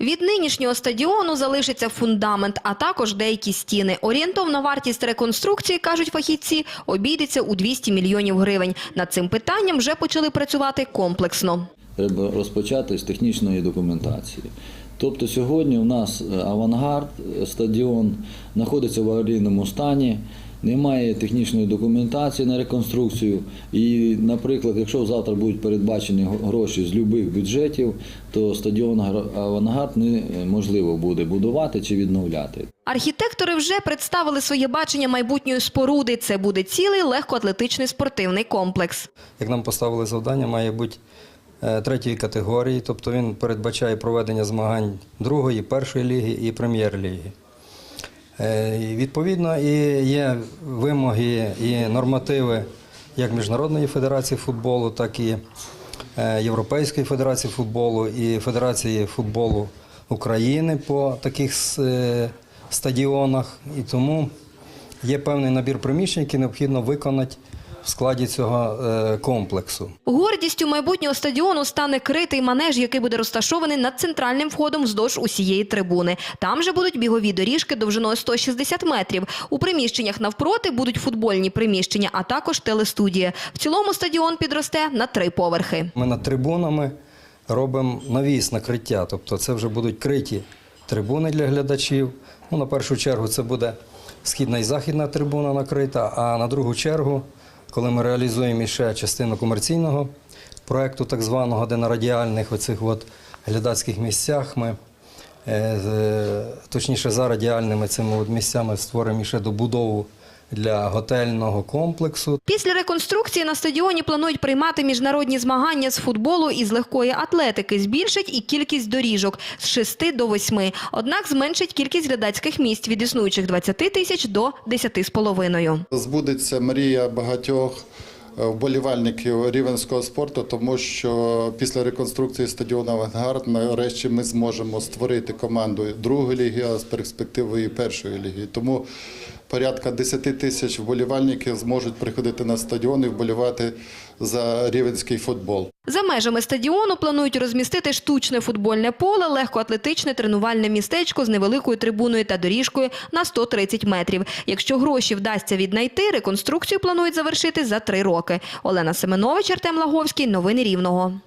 Від нинішнього стадіону залишиться фундамент, а також деякі стіни. Орієнтовна вартість реконструкції, кажуть фахівці, обійдеться у 200 мільйонів гривень. Над цим питанням вже почали працювати комплексно. Треба розпочати з технічної документації. Тобто сьогодні у нас е, авангард, е, стадіон знаходиться в аварійному стані, немає технічної документації на реконструкцію. І, наприклад, якщо завтра будуть передбачені гроші з будь-яких бюджетів, то стадіон авангард неможливо буде будувати чи відновляти. Архітектори вже представили своє бачення майбутньої споруди. Це буде цілий легкоатлетичний спортивний комплекс. як нам поставили завдання, має бути е, третьої категорії, тобто він передбачає проведення змагань другої, першої ліги і прем'єр-ліги. Е, Відповідно, і є вимоги і нормативи як Міжнародної федерації футболу, так і е, Європейської федерації футболу і Федерації футболу України по таких е, стадіонах. І тому є певний набір приміщень, які необхідно виконати в складі цього е, комплексу. Гордістю майбутнього стадіону стане критий манеж, який буде розташований над центральним входом вздовж усієї трибуни. Там же будуть бігові доріжки довжиною 160 метрів. У приміщеннях навпроти будуть футбольні приміщення, а також телестудія. В цілому стадіон підросте на три поверхи. Ми над трибунами робимо навіс накриття, тобто це вже будуть криті трибуни для глядачів. Ну, на першу чергу це буде східна і західна трибуна накрита, а на другу чергу, коли ми реалізуємо іще частину комерційного проєкту, так званого, де на радіальних оцих от глядацьких місцях ми. е, Точніше, за радіальними цими от місцями створимо ще добудову для готельного комплексу. Після реконструкції на стадіоні планують приймати міжнародні змагання з футболу і з легкої атлетики. Збільшать і кількість доріжок з 6 до 8. Однак зменшить кількість глядацьких місць від існуючих 20 тисяч до 10,5. Збудеться мрія багатьох вболівальників рівенського спорту, тому що після реконструкції стадіону Авангард нарешті ми зможемо створити команду другої ліги, а з перспективою першої ліги. Тому порядка 10 тисяч вболівальників зможуть приходити на стадіон і вболівати за рівенський футбол. За межами стадіону планують розмістити штучне футбольне поле, легкоатлетичне тренувальне містечко з невеликою трибуною та доріжкою на 130 метрів. Якщо гроші вдасться віднайти, реконструкцію планують завершити за три роки. Олена Семенович, Артем Лаговський. Новини Рівного.